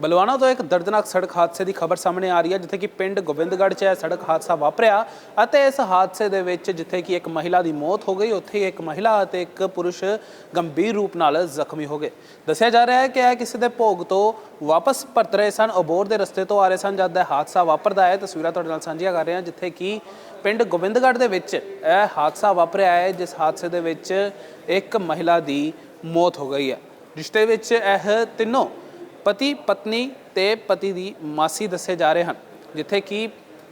ਬਲਵਾਣਾ ਤੋਂ ਇੱਕ ਦਰਦਨਾਕ ਸੜਕ ਹਾਦਸੇ ਦੀ ਖਬਰ ਸਾਹਮਣੇ ਆ ਰਹੀ ਹੈ, ਜਿੱਥੇ ਕਿ ਪਿੰਡ ਗੋਬਿੰਦਗੜ੍ਹ 'ਚ ਇਹ ਸੜਕ ਹਾਦਸਾ ਵਾਪਰਿਆ ਅਤੇ ਇਸ ਹਾਦਸੇ ਦੇ ਵਿੱਚ ਜਿੱਥੇ ਕਿ ਇੱਕ ਮਹਿਲਾ ਦੀ ਮੌਤ ਹੋ ਗਈ, ਉੱਥੇ ਹੀ ਇੱਕ ਮਹਿਲਾ ਅਤੇ ਇੱਕ ਪੁਰਸ਼ ਗੰਭੀਰ ਰੂਪ ਨਾਲ ਜ਼ਖਮੀ ਹੋ ਗਏ। ਦੱਸਿਆ ਜਾ ਰਿਹਾ ਹੈ ਕਿ ਇਹ ਕਿਸੇ ਦੇ ਭੋਗ ਤੋਂ ਵਾਪਸ ਪਰਤ ਰਹੇ ਸਨ ਅਬੋਰ ਦੇ ਰਸਤੇ ਤੋਂ ਆ ਰਹੇ ਸਨ ਜਦ ਇਹ ਹਾਦਸਾ ਵਾਪਰਦਾ ਹੈ। ਤਸਵੀਰਾਂ ਤੁਹਾਡੇ ਨਾਲ ਸਾਂਝੀਆਂ ਕਰ ਰਹੇ ਹਾਂ, ਜਿੱਥੇ ਕਿ ਪਿੰਡ ਗੋਬਿੰਦਗੜ੍ਹ ਦੇ ਵਿੱਚ ਇਹ ਹਾਦਸਾ ਵਾਪਰਿਆ ਹੈ, ਜਿਸ ਹਾਦਸੇ ਦੇ ਵਿੱਚ ਇੱਕ ਮਹਿਲਾ ਦੀ ਮੌਤ ਹੋ ਗਈ ਹੈ। ਰਿਸ਼ਤੇ ਵਿੱਚ ਇਹ ਤਿੰਨੋਂ ਪਤੀ ਪਤਨੀ ਤੇ ਪਤੀ ਦੀ ਮਾਸੀ ਦੱਸੇ ਜਾ ਰਹੇ ਹਨ, ਜਿੱਥੇ ਕਿ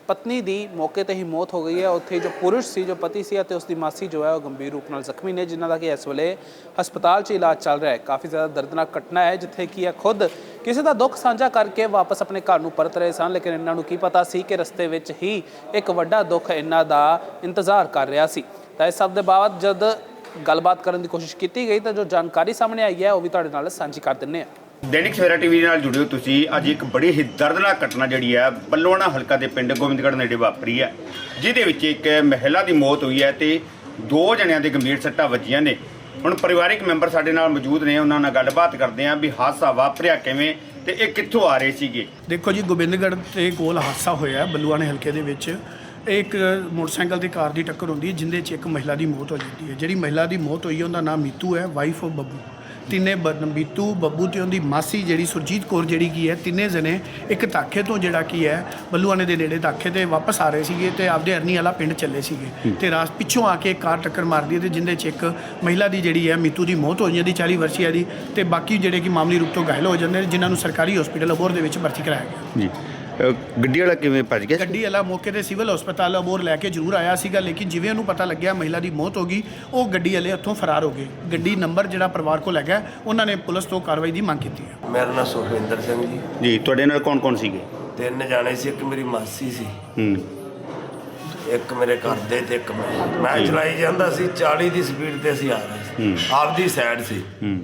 ਪਤਨੀ ਦੀ ਮੌਕੇ ਤੇ ਹੀ ਮੌਤ ਹੋ ਗਈ ਹੈ। ਉੱਥੇ ਜੋ ਪੁਰਸ਼ ਸੀ, ਜੋ ਪਤੀ ਸੀ ਅਤੇ ਉਸ ਦੀ ਮਾਸੀ ਜੋ ਹੈ, ਉਹ ਗੰਭੀਰ ਰੂਪ ਨਾਲ ਜ਼ਖਮੀ ਨੇ, ਜਿਨ੍ਹਾਂ ਦਾ ਕਿ ਇਸ ਵੇਲੇ ਹਸਪਤਾਲ 'ਚ ਇਲਾਜ ਚੱਲ ਰਿਹਾ ਹੈ। ਕਾਫੀ ਜ਼ਿਆਦਾ ਦਰਦਨਾਕ ਘਟਨਾ ਹੈ, ਜਿੱਥੇ ਕਿ ਇਹ ਖੁਦ ਕਿਸੇ ਦਾ ਦੁੱਖ ਸਾਂਝਾ ਕਰਕੇ ਵਾਪਸ ਆਪਣੇ ਘਰ ਨੂੰ ਪਰਤ ਰਹੇ ਸਨ, ਲੇਕਿਨ ਇਹਨਾਂ ਨੂੰ ਕੀ ਪਤਾ ਸੀ ਕਿ ਰਸਤੇ ਵਿੱਚ ਹੀ ਇੱਕ ਵੱਡਾ ਦੁੱਖ ਇਹਨਾਂ ਦਾ ਇੰਤਜ਼ਾਰ ਕਰ ਰਿਹਾ ਸੀ। ਤਾਂ ਇਸ ਸਭ ਦੇ ਬਾਅਦ ਜਦ ਗੱਲਬਾਤ ਕਰਨ ਦੀ ਕੋਸ਼ਿਸ਼ ਕੀਤੀ ਗਈ, ਤਾਂ ਜੋ ਜਾਣਕਾਰੀ ਸਾਹਮਣੇ ਆਈ ਹੈ, ਉਹ ਵੀ ਤੁਹਾਡੇ ਨਾਲ ਸਾਂਝੀ ਕਰ ਦਿੰਨੇ ਆ ਦੈਨਿਕ ਸਵੇਰਾ ਟੀਵੀ ਨਾਲ ਜੁੜਿਓ ਤੁਸੀਂ। ਅੱਜ ਇੱਕ ਬੜੀ ਹੀ ਦਰਦਨਾਕ ਘਟਨਾ ਜਿਹੜੀ ਹੈ ਬੱਲੋਣਾ ਹਲਕਾ ਦੇ ਪਿੰਡ ਗੋਬਿੰਦਗੜ੍ਹ ਨੇੜੇ ਵਾਪਰੀ ਹੈ ਜਿਹਦੇ ਵਿੱਚ ਇੱਕ ਮਹਿਲਾ ਦੀ ਮੌਤ ਹੋਈ ਹੈ ਤੇ ਦੋ ਜਣਿਆਂ ਦੇ ਗੰਭੀਰ ਸੱਟਾਂ ਵੱਜੀਆਂ ਨੇ। ਹੁਣ ਪਰਿਵਾਰਿਕ ਮੈਂਬਰ ਸਾਡੇ ਨਾਲ ਮੌਜੂਦ ਨੇ, ਉਹਨਾਂ ਨਾਲ ਗੱਲਬਾਤ ਕਰਦੇ ਆਂ ਵੀ ਹਾਦਸਾ ਵਾਪਰਿਆ ਕਿਵੇਂ ਤੇ ਇਹ ਕਿੱਥੋਂ ਆ ਰਹੇ ਸੀਗੇ? ਦੇਖੋ ਜੀ, ਗੋਬਿੰਦਗੜ੍ਹ ਦੇ ਕੋਲ ਹਾਦਸਾ ਹੋਇਆ ਬੱਲੂਆਣੇ ਹਲਕੇ ਦੇ ਵਿੱਚ। ਇੱਕ ਮੋਟਰਸਾਈਕਲ ਤੇ ਕਾਰ ਦੀ ਟੱਕਰ ਹੁੰਦੀ ਹੈ ਜਿੰਦੇ 'ਚ ਇੱਕ ਮਹਿਲਾ ਦੀ ਮੌਤ ਹੋ ਜਾਂਦੀ ਹੈ। ਜਿਹੜੀ ਮਹਿਲਾ ਦੀ ਮੌਤ ਹੋਈ ਹੈ ਉਹਦਾ ਨਾਮ ਮੀਤੂ ਹੈ ਵਾਈਫ ਆਫ ਬੱਬੂ। ਤਿੰਨੇ ਮੀਤੂ ਬੱਬੂ ਤੇ ਉਹਦੀ ਮਾਸੀ ਜਿਹੜੀ ਸੁਰਜੀਤ ਕੌਰ ਜਿਹੜੀ ਕੀ ਹੈ ਤਿੰਨੇ ਜਣੇ ਇੱਕ ਤਾਖੇ ਤੋਂ ਜਿਹੜਾ ਕੀ ਹੈ ਬੱਲੂਆਣੇ ਦੇ ਨੇੜੇ ਤਾਖੇ ਤੇ ਵਾਪਸ ਆ ਰਹੇ ਸੀਗੇ ਤੇ ਆਪਦੇ ਅਰਨੀ ਵਾਲਾ ਪਿੰਡ ਚੱਲੇ ਸੀਗੇ। ਤੇ ਰਾਸ ਪਿੱਛੋਂ ਆ ਕੇ ਕਾਰ ਟੱਕਰ ਮਾਰਦੀ ਹੈ ਤੇ ਜਿੰਦੇ 'ਚ ਇੱਕ ਮਹਿਲਾ ਦੀ ਜਿਹੜੀ ਹੈ ਮੀਤੂ ਦੀ ਮੌਤ ਹੋ ਜਾਂਦੀ 40 ਵਰਸ਼ੀਆ ਦੀ। ਤੇ ਬਾਕੀ ਜਿਹੜੇ ਕਿ ਮਾਮੂਲੀ ਰੂਪ ਤੋਂ ਘਾਇਲ ਹੋ ਜਾਂਦੇ ਨੇ ਜਿਨ੍ਹਾਂ ਨੂੰ ਸਰਕਾਰੀ ਹਸਪੀਟਲ ਅਬੋਰ ਦੇ ਵਿੱਚ ਭਰਤੀ ਕਰਾਇਆ ਗਿਆ। ਜੀ। ਗੱਡੀ ਵਾਲਾ ਕਿਵੇਂ ਭੱਜ ਗਿਆ ਗੱਡੀ ਵਾਲਾ ਮੌਕੇ ਤੇ ਸਿਵਲ ਹਸਪਤਾਲ ਅਬੋਰ ਲੈ ਕੇ ਜ਼ਰੂਰ ਆਇਆ ਸੀਗਾ ਲੇਕਿਨ ਜਿਵੇਂ ਉਹਨੂੰ ਪਤਾ ਲੱਗਿਆ ਮਹਿਲਾ ਦੀ ਮੌਤ ਹੋ ਗਈ ਉਹ ਗੱਡੀ ਵਾਲੇ ਉੱਥੋਂ ਫਰਾਰ ਹੋ ਗਏ। ਗੱਡੀ ਨੰਬਰ ਜਿਹੜਾ ਪਰਿਵਾਰ ਕੋਲ ਹੈਗਾ ਉਹਨਾਂ ਨੇ ਪੁਲਿਸ ਤੋਂ ਕਾਰਵਾਈ ਦੀ ਮੰਗ ਕੀਤੀ ਹੈ। ਮੇਰਾ ਨਾਮ ਸੁਖਵਿੰਦਰ ਸਿੰਘ ਜੀ। ਜੀ ਤੁਹਾਡੇ ਨਾਲ ਕੌਣ ਕੌਣ ਸੀਗੇ? ਤਿੰਨ ਜਾਣੇ ਸੀ ਇੱਕ ਮੇਰੀ ਮਾਸੀ ਸੀ। ਹੂੰ। ਇੱਕ ਮੇਰੇ ਘਰ ਦੇ ਤੇ ਇੱਕ ਮੈਂ। ਮੈਂ ਚਲਾਈ ਜਾਂਦਾ ਸੀ 40 ਦੀ ਸਪੀਡ ਤੇ ਅਸੀਂ ਆ ਰਹੇ ਸੀ। ਆਪਦੀ ਸਾਈਡ ਸੀ। ਹੂੰ।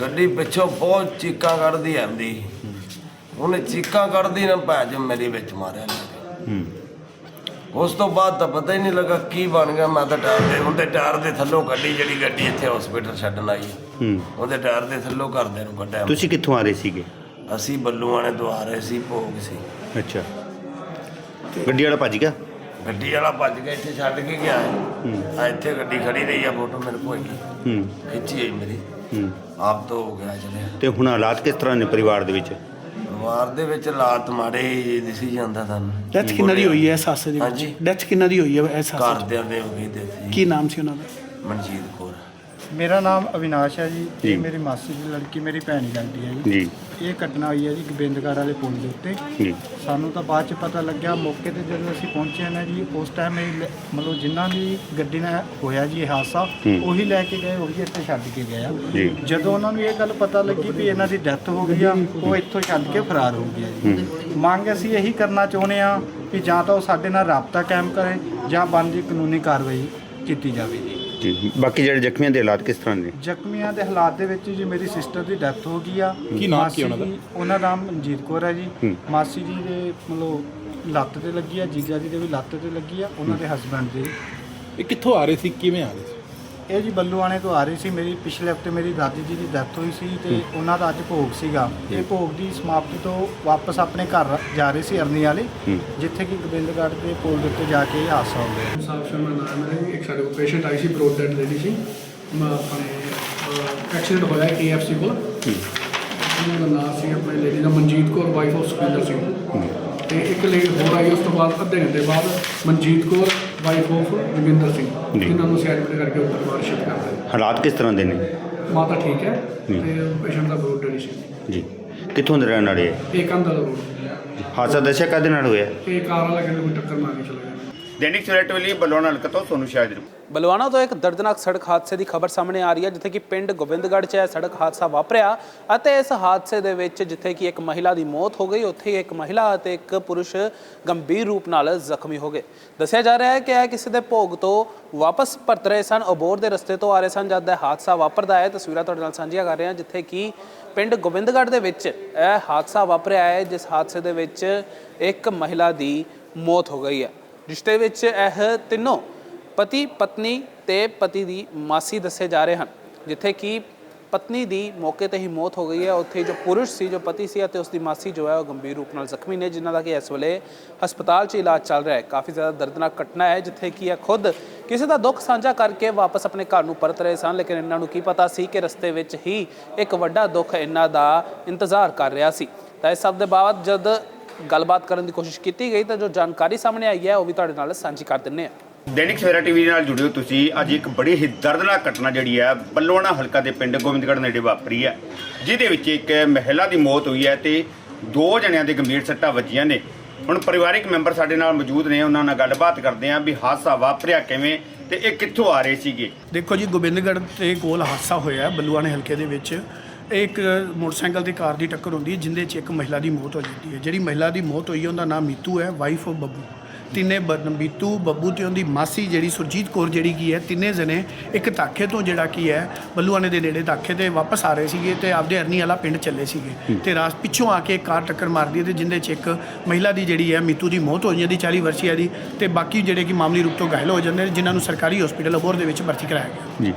ਗੱਡੀ ਪਿੱਛੋਂ ਬਹੁਤ ਚੀਕਾਂ ਕੱਢਦੀ ਆਂਦੀ ਉਹਨੇ ਚੀਕਾਂ ਕੱਢਦੀ ਨਾ ਭੈਜ ਮੇਰੇ ਵਿੱਚ ਮਾਰਿਆ। ਹੂੰ। ਉਸ ਤੋਂ ਬਾਅਦ ਤਾਂ ਪਤਾ ਹੀ ਨਹੀਂ ਲੱਗਾ ਕੀ ਬਣ ਗਿਆ ਮੈਂ ਤਾਂ ਟਾਇਰ ਦੇ ਉਹਦੇ ਟਾਇਰ ਦੇ ਥੱਲੋਂ ਗੱਡੀ ਜਿਹੜੀ ਗੱਡੀ ਇੱਥੇ ਹਸਪੀਟਲ ਛੱਡਣ ਆਈ। ਹੂੰ। ਉਹਦੇ ਟਾਇਰ ਦੇ ਥੱਲੋਂ ਘਰਦਿਆਂ ਨੂੰ ਕੱਢਿਆ। ਤੁਸੀਂ ਕਿੱਥੋਂ ਆ ਰਹੇ ਸੀਗੇ? ਅਸੀਂ ਬੱਲੂ ਵਾਲੇ ਤੋਂ ਆ ਰਹੇ ਸੀ ਭੋਗ ਸੀ। ਅੱਛਾ। ਗੱਡੀ ਵਾਲਾ ਭੱਜ ਗਿਆ? ਗੱਡੀ ਵਾਲਾ ਭੱਜ ਕੇ ਇੱਥੇ ਛੱਡ ਕੇ ਗਿਆ ਹੈ। ਆ ਇੱਥੇ ਗੱਡੀ ਖੜੀ ਰਹੀ ਆ ਫੋਟੋ ਮੇਰੇ ਕੋਲ ਹੈਗੀ। ਹੂੰ। ਖਿੱਚੀ ਹੈ ਮੇਰੀ। ਹੂੰ। ਆਪ ਤੋਂ ਹੋ ਗਿਆ ਚਲਿਆ। ਤੇ ਹੁਣ ਹਾਲਾਤ ਕਿਸ ਤਰ੍ਹਾਂ ਨੇ ਪਰਿਵਾਰ ਦੇ ਵਿੱਚ? ਪਰਿਵਾਰ ਦੇ ਵਿੱਚ ਹਾਲਾਤ ਮਾੜੇ ਦਿਸੀ ਜਾਂਦਾ ਤੁਹਾਨੂੰ ਡੈਥ ਕਿੰਨਾ ਦੀ ਹੋਈ ਹੈ ਹਾਦਸੇ ਦੇ ਹਾਂਜੀ। ਡੈਥ ਕਿੰਨਾ ਦੀ ਹੋਈ ਹੈ ਹਾਦਸੇ 'ਚ? ਘਰਦਿਆਂ ਦੇ ਹੋ ਗਈ ਤੇ ਕੀ ਨਾਮ ਸੀ ਉਹਨਾਂ ਦਾ? ਮਨਜੀਤ ਕੌਰ। ਮੇਰਾ ਨਾਮ ਅਵਿਨਾਸ਼ ਹੈ ਜੀ ਜੀ। ਇਹ ਮੇਰੀ ਮਾਸੀ ਦੀ ਲੜਕੀ ਮੇਰੀ ਭੈਣ ਹੀ ਲੱਗਦੀ ਹੈ ਜੀ। ਜੀ। ਇਹ ਘਟਨਾ ਹੋਈ ਹੈ ਜੀ ਗੋਬਿੰਦਗੜ੍ਹ ਵਾਲੇ ਪੁਲ ਦੇ ਉੱਤੇ। ਜੀ। ਸਾਨੂੰ ਤਾਂ ਬਾਅਦ ਚ ਪਤਾ ਲੱਗਿਆ ਮੌਕੇ ਤੇ ਜਦੋਂ ਅਸੀਂ ਪਹੁੰਚੇ ਨਾ ਜੀ ਉਸ ਟਾਈਮ ਇਹ ਲ- ਮਤਲਬ ਜਿਨ੍ਹਾਂ ਦੀ ਗੱਡੀ ਨਾਲ ਹੋਇਆ ਜੀ ਇਹ ਹਾਦਸਾ ਹੂੰ। ਉਹੀ ਲੈ ਕੇ ਗਏ ਉਹੀ ਇੱਥੇ ਛੱਡ ਕੇ ਗਏ ਆ। ਜੀ। ਜਦੋਂ ਉਹਨਾਂ ਨੂੰ ਇਹ ਗੱਲ ਪਤਾ ਲੱਗੀ ਵੀ ਇਹਨਾਂ ਦੀ ਡੈਥ ਹੋ ਗਈ ਆ ਉਹ ਇੱਥੋਂ ਛੱਡ ਕੇ ਫਰਾਰ ਹੋ ਗਿਆ ਜੀ। ਮੰਗ ਅਸੀਂ ਇਹੀ ਕਰਨਾ ਚਾਹੁੰਦੇ ਆ ਕਿ ਜਾਂ ਤਾਂ ਉਹ ਸਾਡੇ ਨਾਲ ਰਾਬਤਾ ਕਾਇਮ ਕਰੇ ਜਾਂ ਬਣਦੀ ਕਾਨੂੰਨੀ ਕਾਰਵਾਈ ਕੀਤੀ ਜਾਵੇ ਜੀ। ਜੀ। ਬਾਕੀ ਜਿਹੜੇ ਜ਼ਖਮੀਆਂ ਦੇ ਹਾਲਾਤ ਕਿਸ ਤਰ੍ਹਾਂ ਨੇ ਜ਼ਖਮੀਆਂ ਦੇ ਹਾਲਾਤ ਦੇ ਵਿੱਚ ਜੀ ਮੇਰੀ ਸਿਸਟਰ ਦੀ ਡੈਥ ਹੋ ਗਈ ਆ। ਕੀ ਨਾਮ ਕੀ ਉਹਨਾਂ ਦਾ? ਉਹਨਾਂ ਦਾ ਨਾਮ ਮਨਜੀਤ ਕੌਰ ਹੈ ਜੀ। ਮਾਸੀ ਜੀ ਦੇ ਮਤਲਬ ਲੱਤ ਤੇ ਲੱਗੀ ਆ ਜੀਜਾ ਜੀ ਦੇ ਵੀ ਲੱਤ ਤੇ ਲੱਗੀ ਆ ਉਹਨਾਂ ਦੇ ਹਸਬੰਡ ਦੇ। ਇਹ ਕਿੱਥੋਂ ਆ ਰਹੇ ਸੀ? ਕਿਵੇਂ ਆ ਰਹੇ ਸੀ? ਇਹ ਜੀ ਬੱਲੂਆਣੇ ਤੋਂ ਆ ਰਹੀ ਸੀ ਮੇਰੀ ਪਿਛਲੇ ਹਫ਼ਤੇ ਮੇਰੀ ਦਾਦੀ ਜੀ ਦੀ ਡੈਥ ਹੋਈ ਸੀ ਤੇ ਉਹਨਾਂ ਦਾ ਅੱਜ ਭੋਗ ਸੀਗਾ। ਇਹ ਭੋਗ ਦੀ ਸਮਾਪਤੀ ਤੋਂ ਵਾਪਸ ਆਪਣੇ ਘਰ ਜਾ ਰਹੇ ਸੀ ਅਰਨੀ ਵਾਲੇ। ਜਿੱਥੇ ਕਿ ਗੋਬਿੰਦਗੜ੍ਹ ਦੇ ਪੁਲ ਦੇ ਉੱਤੇ ਜਾ ਕੇ ਇਹ ਹਾਦਸਾ ਹੋ ਗਿਆ। ਸਾਹਿਬ ਸ਼ਰਮਾ ਨਾਮ ਹੈ ਇੱਕ ਸਾਡੇ ਕੋਲ ਪੇਸ਼ੈਂਟ ਆਈ ਸੀ ਬਰੋਡ ਡੈਡ ਲੇਡੀ ਸੀ। ਮੈਂ ਆਪਣੇ ਐਕਸੀਡੈਂਟ ਹੋਇਆ KFC ਕੋਲ। ਉਹਨਾਂ ਦਾ ਨਾਮ ਸੀ ਆਪਣੇ ਲੇਡੀ ਦਾ ਮਨਜੀਤ ਕੌਰ ਵਾਈਫ ਆਫ ਸੁਖਿੰਦਰ ਸਿੰਘ। ਤੇ ਇੱਕ ਲੇਡੀ ਹੋਰ ਆਈ ਉਸ ਤੋਂ ਬਾਅਦ ਅੱਧੇ ਘੰਟੇ ਬਾਅਦ ਮਨਜੀਤ ਕੌਰ ਵਾਈਫ ਆਫ ਜੋਗਿੰਦਰ ਸਿੰਘ ਜੀ। ਜਿਨ੍ਹਾਂ ਨੂੰ ਐਡਮਿਟ ਕਰਕੇ ਉੱਪਰ ਬਾਹਰ ਸ਼ਿਫਟ ਕਰ ਦਿੱਤਾ। ਹਾਲਾਤ ਕਿਸ ਤਰ੍ਹਾਂ ਦੇ ਨੇ? ਮਾਤਾ ਠੀਕ ਹੈ ਜੀ। ਤੇ ਪੇਸ਼ੈਂਟ ਦਾ ਬਰੋਡ ਡੈਡ ਸੀ ਜੀ। ਕਿੱਥੋਂ ਦੇ ਰਹਿਣ ਵਾਲੇ ਹੈ ਇਹ ਕੰਧ ਵਾਲਾ ਰੋਡ ਹਾਦਸਾ ਦੱਸਿਆ ਕਾਹਦੇ ਨਾਲ ਹੋਇਆ। ਇਹ ਕਾਰ ਵਾਲਾ ਕਹਿੰਦੇ ਕੋਈ ਟੱਕਰ ਮਾਰ ਕੇ ਚਲਾ ਗਿਆ। ਦੈਨਿਕ ਸਵੇਰਾ ਟੀਵੀ ਬੱਲੋਣਾ ਹਲਕਾ ਤੋਂ ਸੋਨੂੰ ਸ਼ਾਹਿਦ ਬਲਵਾਣਾ ਤੋਂ ਇੱਕ ਦਰਦਨਾਕ ਸੜਕ ਹਾਦਸੇ ਦੀ ਖਬਰ ਸਾਹਮਣੇ ਆ ਰਹੀ ਹੈ, ਜਿੱਥੇ ਕਿ ਪਿੰਡ ਗੋਬਿੰਦਗੜ੍ਹ 'ਚ ਇਹ ਸੜਕ ਹਾਦਸਾ ਵਾਪਰਿਆ ਅਤੇ ਇਸ ਹਾਦਸੇ ਦੇ ਵਿੱਚ ਜਿੱਥੇ ਕਿ ਇੱਕ ਮਹਿਲਾ ਦੀ ਮੌਤ ਹੋ ਗਈ, ਉੱਥੇ ਹੀ ਇੱਕ ਮਹਿਲਾ ਅਤੇ ਇੱਕ ਪੁਰਸ਼ ਗੰਭੀਰ ਰੂਪ ਨਾਲ ਜ਼ਖਮੀ ਹੋ ਗਏ। ਦੱਸਿਆ ਜਾ ਰਿਹਾ ਹੈ ਕਿ ਇਹ ਕਿਸੇ ਦੇ ਭੋਗ ਤੋਂ ਵਾਪਸ ਪਰਤ ਰਹੇ ਸਨ ਅਬੋਰ ਦੇ ਰਸਤੇ ਤੋਂ ਆ ਰਹੇ ਸਨ, ਜਦ ਇਹ ਹਾਦਸਾ ਵਾਪਰਦਾ ਹੈ। ਤਸਵੀਰਾਂ ਤੁਹਾਡੇ ਨਾਲ ਸਾਂਝੀਆਂ ਕਰ ਰਹੇ ਹਾਂ, ਜਿੱਥੇ ਕਿ ਪਿੰਡ ਗੋਬਿੰਦਗੜ੍ਹ ਦੇ ਵਿੱਚ ਇਹ ਹਾਦਸਾ ਵਾਪਰਿਆ ਹੈ, ਜਿਸ ਹਾਦਸੇ ਦੇ ਵਿੱਚ ਇੱਕ ਮਹਿਲਾ ਦੀ ਮੌਤ ਹੋ ਗਈ ਹੈ। ਰਿਸ਼ਤੇ ਵਿੱਚ ਇਹ ਤਿੰਨੋਂ ਪਤੀ ਪਤਨੀ ਤੇ ਪਤੀ ਦੀ ਮਾਸੀ ਦੱਸੇ ਜਾ ਰਹੇ ਹਨ, ਜਿੱਥੇ ਕਿ ਪਤਨੀ ਦੀ ਮੌਕੇ ਤੇ ਹੀ ਮੌਤ ਹੋ ਗਈ ਹੈ। ਉੱਥੇ ਜੋ ਪੁਰਸ਼ ਸੀ, ਜੋ ਪਤੀ ਸੀ ਅਤੇ ਉਸ ਦੀ ਮਾਸੀ ਜੋ ਹੈ ਉਹ ਗੰਭੀਰ ਰੂਪ ਨਾਲ ਜ਼ਖਮੀ ਨੇ, ਜਿਨ੍ਹਾਂ ਦਾ ਕਿ ਇਸ ਵੇਲੇ ਹਸਪਤਾਲ 'ਚ ਇਲਾਜ ਚੱਲ ਰਿਹਾ ਹੈ। ਕਾਫੀ ਜ਼ਿਆਦਾ ਦਰਦਨਾਕ ਘਟਨਾ ਹੈ, ਜਿੱਥੇ ਕਿ ਇਹ ਖੁਦ ਕਿਸੇ ਦਾ ਦੁੱਖ ਸਾਂਝਾ ਕਰਕੇ ਵਾਪਸ ਆਪਣੇ ਘਰ ਨੂੰ ਪਰਤ ਰਹੇ ਸਨ, ਲੇਕਿਨ ਇਹਨਾਂ ਨੂੰ ਕੀ ਪਤਾ ਸੀ ਕਿ ਰਸਤੇ ਵਿੱਚ ਹੀ ਇੱਕ ਵੱਡਾ ਦੁੱਖ ਇਹਨਾਂ ਦਾ ਇੰਤਜ਼ਾਰ ਕਰ ਰਿਹਾ ਸੀ। ਤਾਂ ਇਸ ਸਭ ਦੇ ਬਾਅਦ ਜਦ ਗੱਲਬਾਤ ਕਰਨ ਦੀ ਕੋਸ਼ਿਸ਼ ਕੀਤੀ ਗਈ ਤਾਂ ਜੋ ਜਾਣਕਾਰੀ ਸਾਹਮਣੇ ਆਈ ਹੈ ਉਹ ਵੀ ਤੁਹਾਡੇ ਨਾਲ ਸਾਂਝੀ ਕਰ ਦਿੰਨੇ ਆ ਦੈਨਿਕ ਸਵੇਰਾ ਟੀਵੀ ਨਾਲ ਜੁੜੇ ਹੋ ਤੁਸੀਂ। ਅੱਜ ਇੱਕ ਬੜੀ ਹੀ ਦਰਦਨਾਕ ਘਟਨਾ ਜਿਹੜੀ ਹੈ ਬੱਲੋਣਾ ਹਲਕਾ ਦੇ ਪਿੰਡ ਗੋਬਿੰਦਗੜ੍ਹ ਨੇੜੇ ਵਾਪਰੀ ਹੈ ਜਿਹਦੇ ਵਿੱਚ ਇੱਕ ਮਹਿਲਾ ਦੀ ਮੌਤ ਹੋਈ ਹੈ ਤੇ ਦੋ ਜਣਿਆਂ ਦੇ ਗੰਭੀਰ ਸੱਟਾਂ ਵੱਜੀਆਂ ਨੇ। ਹੁਣ ਪਰਿਵਾਰਿਕ ਮੈਂਬਰ ਸਾਡੇ ਨਾਲ ਮੌਜੂਦ ਨੇ ਉਹਨਾਂ ਨਾਲ ਗੱਲਬਾਤ ਕਰਦੇ ਆਂ ਵੀ ਹਾਦਸਾ ਵਾਪਰਿਆ ਕਿਵੇਂ ਤੇ ਇਹ ਕਿੱਥੋਂ ਆ ਰਹੇ ਸੀਗੇ? ਦੇਖੋ ਜੀ ਗੋਬਿੰਦਗੜ੍ਹ ਦੇ ਕੋਲ ਹਾਦਸਾ ਹੋਇਆ ਹੈ, ਬੱਲੂਆਣੇ ਹਲਕੇ ਦੇ ਵਿੱਚ। ਇੱਕ ਮੋਟਰਸਾਈਕਲ ਦੀ ਕਾਰ ਦੀ ਟੱਕਰ ਹੁੰਦੀ ਹੈ ਜਿੰਦੇ 'ਚ ਇੱਕ ਮਹਿਲਾ ਦੀ ਮੌਤ ਹੋ ਜਾਂਦੀ ਹੈ। ਜਿਹੜੀ ਮਹਿਲਾ ਦੀ ਮੌਤ ਹੋਈ ਹੈ ਉਹਦਾ ਨਾਮ ਮੀਤੂ ਹੈ ਵਾਈਫ ਆਫ ਬੱਬੂ। ਤਿੰਨੇ ਮੀਤੂ ਬੱਬੂ ਤੇ ਉਹਦੀ ਮਾਸੀ ਜਿਹੜੀ ਸੁਰਜੀਤ ਕੌਰ ਜਿਹੜੀ ਕੀ ਹੈ ਤਿੰਨੇ ਜਣੇ ਇੱਕ ਤਾਖੇ ਤੋਂ ਜਿਹੜਾ ਕੀ ਹੈ ਬੱਲੂਆਣੇ ਦੇ ਨੇੜੇ ਤਾਖੇ ਤੇ ਵਾਪਸ ਆ ਰਹੇ ਸੀਗੇ ਤੇ ਆਪਦੇ ਅਰਨੀ ਵਾਲਾ ਪਿੰਡ ਚੱਲੇ ਸੀਗੇ। ਤੇ ਰਾਸ ਪਿੱਛੋਂ ਆ ਕੇ ਕਾਰ ਟੱਕਰ ਮਾਰਦੀ ਹੈ ਤੇ ਜਿੰਦੇ 'ਚ ਇੱਕ ਮਹਿਲਾ ਦੀ ਜਿਹੜੀ ਹੈ ਮੀਤੂ ਦੀ ਮੌਤ ਹੋ ਜਾਂਦੀ 40 ਵਰਸ਼ੀਆ ਦੀ। ਤੇ ਬਾਕੀ ਜਿਹੜੇ ਕਿ ਮਾਮੂਲੀ ਰੂਪ ਤੋਂ ਘਾਇਲ ਹੋ ਜਾਂਦੇ ਨੇ ਜਿਨ੍ਹਾਂ ਨੂੰ ਸਰਕਾਰੀ ਹਸਪੀਟਲ ਅਬੋਰ ਦੇ ਵਿੱਚ ਭਰਤੀ ਕਰਾਇਆ ਗਿਆ। ਜੀ।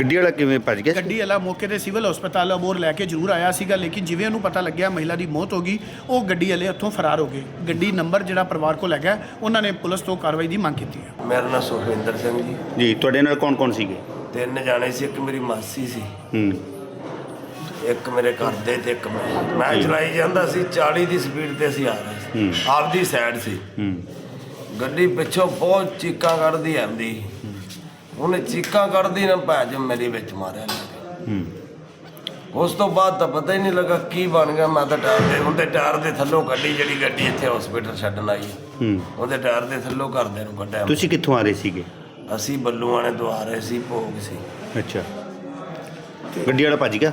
ਗੱਡੀ ਵਾਲਾ ਕਿਵੇਂ ਭੱਜ ਗਿਆ ਗੱਡੀ ਵਾਲਾ ਮੌਕੇ ਤੇ ਸਿਵਲ ਹਸਪਤਾਲ ਅਬੋਰ ਲੈ ਕੇ ਜ਼ਰੂਰ ਆਇਆ ਸੀਗਾ ਲੇਕਿਨ ਜਿਵੇਂ ਉਹਨੂੰ ਪਤਾ ਲੱਗਿਆ ਮਹਿਲਾ ਦੀ ਮੌਤ ਹੋ ਗਈ ਉਹ ਗੱਡੀ ਵਾਲੇ ਉੱਥੋਂ ਫਰਾਰ ਹੋ ਗਏ। ਗੱਡੀ ਨੰਬਰ ਜਿਹੜਾ ਪਰਿਵਾਰ ਕੋਲ ਹੈਗਾ ਉਹਨਾਂ ਨੇ ਪੁਲਿਸ ਤੋਂ ਕਾਰਵਾਈ ਦੀ ਮੰਗ ਕੀਤੀ ਹੈ। ਮੇਰਾ ਨਾਮ ਸੁਖਵਿੰਦਰ ਸਿੰਘ ਜੀ। ਜੀ ਤੁਹਾਡੇ ਨਾਲ ਕੌਣ ਕੌਣ ਸੀਗੇ? ਤਿੰਨ ਜਾਣੇ ਸੀ ਇੱਕ ਮੇਰੀ ਮਾਸੀ ਸੀ। ਹੂੰ। ਇੱਕ ਮੇਰੇ ਘਰ ਦੇ ਤੇ ਇੱਕ ਮੈਂ। ਮੈਂ ਚਲਾਈ ਜਾਂਦਾ ਸੀ 40 ਦੀ ਸਪੀਡ ਤੇ ਅਸੀਂ ਆ ਰਹੇ ਸੀ। ਆਪਦੀ ਸਾਈਡ ਸੀ। ਹੂੰ। ਗੱਡੀ ਪਿੱਛੋਂ ਬਹੁਤ ਚੀਕਾਂ ਕੱਢਦੀ ਆਂਦੀ। ਉਹਨੇ ਚੀਕਾਂ ਕੱਢਦੀ ਨਾ ਭੈਜ ਮੇਰੇ ਵਿੱਚ ਮਾਰਿਆ ਲੱਗੇ ਹੂੰ। ਉਸ ਤੋਂ ਬਾਅਦ ਤਾਂ ਪਤਾ ਹੀ ਨਹੀਂ ਲੱਗਾ ਕੀ ਬਣ ਗਿਆ ਮੈਂ ਤਾਂ ਟਾਇਰ ਦੇ ਉਹਦੇ ਟਾਇਰ ਦੇ ਥੱਲੋਂ ਗੱਡੀ ਜਿਹੜੀ ਗੱਡੀ ਇੱਥੇ ਹਸਪੀਟਲ ਛੱਡਣ ਆਈ। ਹੂੰ। ਉਹਦੇ ਟਾਇਰ ਦੇ ਥੱਲੋਂ ਘਰਦਿਆਂ ਨੂੰ ਕੱਢਿਆ। ਤੁਸੀਂ ਕਿੱਥੋਂ ਆ ਰਹੇ ਸੀਗੇ? ਅਸੀਂ ਬੱਲੂਆਣੇ ਤੋਂ ਆ ਰਹੇ ਸੀ ਭੋਗ ਸੀ। ਅੱਛਾ। ਗੱਡੀ ਵਾਲਾ ਭੱਜ ਗਿਆ?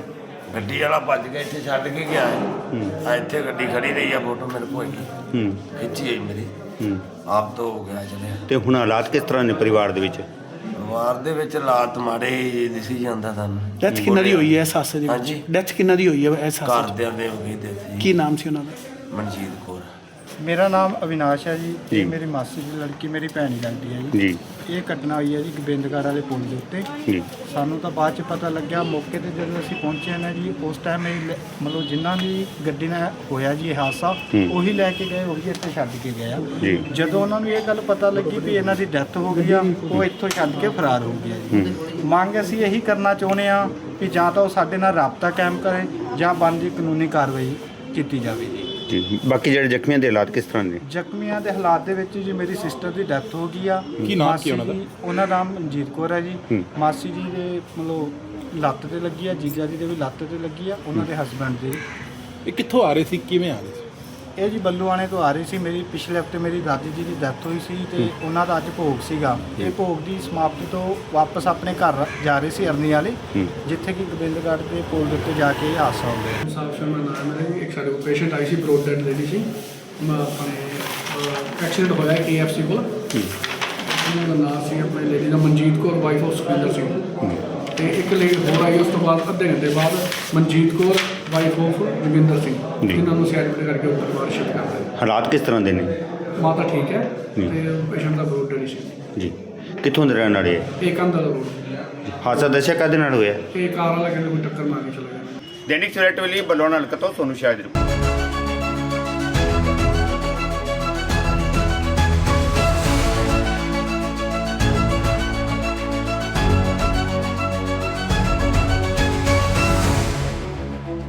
ਗੱਡੀ ਵਾਲਾ ਭੱਜ ਕੇ ਇੱਥੇ ਛੱਡ ਕੇ ਗਿਆ ਹੈ। ਆ ਇੱਥੇ ਗੱਡੀ ਖੜੀ ਰਹੀ ਆ ਫੋਟੋ ਮੇਰੇ ਕੋਲ ਹੂੰ। ਖਿੱਚੀ ਆਈ ਮੇਰੀ। ਹੂੰ। ਆਪ ਤੋਂ ਹੋ ਗਿਆ ਚਲਿਆ। ਤੇ ਹੁਣ ਹਾਲਾਤ ਕਿਸ ਤਰ੍ਹਾਂ ਨੇ ਪਰਿਵਾਰ ਦੇ ਵਿੱਚ? ਪਰਿਵਾਰ ਦੇ ਵਿੱਚ ਹਾਲਾਤ ਮਾੜੇ ਦਿਸੀ ਜਾਂਦਾ ਤੁਹਾਨੂੰ ਡੈਥ ਕਿੰਨਾ ਦੀ ਹੋਈ ਹੈ ਇਸ ਹਾਦਸੇ ਦੇ ਹਾਂਜੀ। ਵਿੱਚ ਡੈਥ ਕਿੰਨਾ ਦੀ ਹੋਈ ਹੈ ਇਸ ਹਾਦਸੇ 'ਚ? ਘਰਦਿਆਂ ਦੇ ਹੋ ਗਈ ਤੇ ਕੀ ਨਾਮ ਸੀ ਉਹਨਾਂ ਦਾ? ਮਨਜੀਤ ਕੌਰ। ਮੇਰਾ ਨਾਮ ਅਵਿਨਾਸ਼ ਹੈ ਜੀ। ਜੀ। ਇਹ ਮੇਰੀ ਮਾਸੀ ਦੀ ਲੜਕੀ ਮੇਰੀ ਭੈਣ ਹੀ ਲੱਗਦੀ ਹੈ ਜੀ। ਜੀ। ਇਹ ਘਟਨਾ ਹੋਈ ਹੈ ਜੀ ਗੋਬਿੰਦਗੜ੍ਹ ਵਾਲੇ ਪੁਲ ਦੇ ਉੱਤੇ। ਜੀ। ਸਾਨੂੰ ਤਾਂ ਬਾਅਦ ਚ ਪਤਾ ਲੱਗਿਆ ਮੌਕੇ ਤੇ ਜਦੋਂ ਅਸੀਂ ਪਹੁੰਚੇ ਨਾ ਜੀ ਉਸ ਟਾਈਮ ਇਹ ਲੈ- ਮਤਲਬ ਜਿਨ੍ਹਾਂ ਦੀ ਗੱਡੀ ਨਾਲ ਹੋਇਆ ਜੀ ਇਹ ਹਾਦਸਾ ਹੂੰ। ਉਹੀ ਲੈ ਕੇ ਗਏ ਉਹੀ ਇੱਥੇ ਛੱਡ ਕੇ ਗਏ ਆ। ਜੀ। ਜਦੋਂ ਉਹਨਾਂ ਨੂੰ ਇਹ ਗੱਲ ਪਤਾ ਲੱਗੀ ਵੀ ਇਹਨਾਂ ਦੀ ਡੈਥ ਹੋ ਗਈ ਆ ਉਹ ਇੱਥੋਂ ਛੱਡ ਕੇ ਫਰਾਰ ਹੋ ਗਿਆ ਜੀ। ਮੰਗ ਅਸੀਂ ਇਹੀ ਕਰਨਾ ਚਾਹੁੰਦੇ ਆ ਕਿ ਜਾਂ ਤਾਂ ਉਹ ਸਾਡੇ ਨਾਲ ਰਾਬਤਾ ਕਾਇਮ ਕਰੇ ਜਾਂ ਬਣਦੀ ਕਾਨੂੰਨੀ ਕਾਰਵਾਈ ਕੀਤੀ ਜਾਵੇ ਜੀ। ਜੀ ਬਾਕੀ ਜਿਹੜੇ ਜ਼ਖਮੀਆਂ ਦੇ ਹਾਲਾਤ ਕਿਸ ਤਰ੍ਹਾਂ ਨੇ? ਜ਼ਖਮੀਆਂ ਦੇ ਹਾਲਾਤ ਦੇ ਵਿੱਚ ਜੀ ਮੇਰੀ ਸਿਸਟਰ ਦੀ ਡੈਥ ਹੋ ਗਈ ਆ। ਕੀ ਨਾਮ ਕੀ ਉਹਨਾਂ ਦਾ? ਜੀ- ਉਹਨਾਂ ਦਾ ਨਾਮ ਮਨਜੀਤ ਕੌਰ ਹੈ ਜੀ। ਹੂੰ। ਮਾਸੀ ਜੀ ਦੇ ਮਤਲਬ ਲੱਤ ਤੇ ਲੱਗੀ ਆ ਜੀਜਾ ਜੀ ਦੇ ਵੀ ਲੱਤ ਤੇ ਲੱਗੀ ਆ ਉਹਨਾਂ ਦੇ ਹਸਬੰਡ ਦੇ। ਇਹ ਕਿੱਥੋਂ ਆ ਰਹੇ ਸੀ? ਕਿਵੇਂ ਆ ਰਹੇ ਸੀ? ਇਹ ਜੀ ਬੱਲੂਆਣੇ ਤੋਂ ਆ ਰਹੀ ਸੀ ਮੇਰੀ ਪਿਛਲੇ ਹਫ਼ਤੇ ਮੇਰੀ ਦਾਦੀ ਜੀ ਦੀ ਡੈਥ ਹੋਈ ਸੀ ਤੇ ਉਹਨਾਂ ਦਾ ਅੱਜ ਭੋਗ ਸੀਗਾ। ਇਹ ਭੋਗ ਦੀ ਸਮਾਪਤੀ ਤੋਂ ਵਾਪਸ ਆਪਣੇ ਘਰ ਜਾ ਰਹੇ ਸੀ ਅਰਨੀ ਵਾਲੇ। ਜਿੱਥੇ ਕਿ ਗੋਬਿੰਦਗੜ੍ਹ ਦੇ ਪੁਲ ਦੇ ਉੱਤੇ ਜਾ ਕੇ ਇਹ ਹਾਦਸਾ ਹੋ ਗਿਆ। ਸਾਹਿਬ ਸ਼ਰਮਾ ਨਾਮ ਹੈ ਇੱਕ ਸਾਡੇ ਕੋਲ ਪੇਸ਼ੈਂਟ ਆਈ ਸੀ ਬਰੋਡ ਡੈਡ ਲੇਡੀ ਸੀ। ਮ- ਆਪਣੇ ਐਕਸੀਡੈਂਟ ਹੋਇਆ ਕੇਐਫਸੀ ਕੋਲ। ਉਹਨਾਂ ਦਾ ਨਾਮ ਸੀ ਆਪਣੇ ਲੇਡੀ ਦਾ ਮਨਜੀਤ ਕੌਰ ਵਾਈਫ ਆਫ ਸੁਖਿੰਦਰ ਸਿੰਘ। ਤੇ ਇੱਕ ਲੇਡੀ ਹੋਰ ਆਈ ਉਸ ਤੋਂ ਬਾਅਦ ਅੱਧੇ ਘੰਟੇ ਬਾਅਦ ਮਨਜੀਤ ਕੌਰ ਵਾਈਫ ਆਫ ਜੋਗਿੰਦਰ ਸਿੰਘ ਜੀ। ਜਿਨ੍ਹਾਂ ਨੂੰ ਐਡਮਿਟ ਕਰਕੇ ਉੱਪਰ ਬਾਹਰ ਸ਼ਿਫਟ ਕਰ ਦਿੱਤਾ ਹਾਲਾਤ ਕਿਸ ਤਰ੍ਹਾਂ ਦੇ ਨੇ? ਮਾਤਾ ਠੀਕ ਹੈ ਜੀ। ਤੇ ਪੇਸ਼ੈਂਟ ਦਾ ਬਰੋਡ ਡੈਡ ਸੀ। ਜੀ। ਕਿੱਥੋਂ ਦੇ ਰਹਿਣ ਵਾਲੇ ਹੈ ਇਹ ਕੰਧ ਦਾ ਰੋਡ ਹਾਦਸਾ ਦੱਸਿਆ ਕਾਹਦੇ ਨਾਲ ਹੋਇਆ? ਇਹ ਕਾਰ ਵਾਲਾ ਕੋਈ ਟੱਕਰ ਮਾਰ ਕੇ ਚਲਾ ਗਿਆ। ਦੈਨਿਕ ਸਵੇਰਾ ਟੀਵੀ ਲਈ ਬੱਲੋਣਾ ਹਲਕਾ ਤੋਂ ਸੋਨੂੰ ਸ਼ਾਹ ਦੀ ਰਿਪੋਰਟ।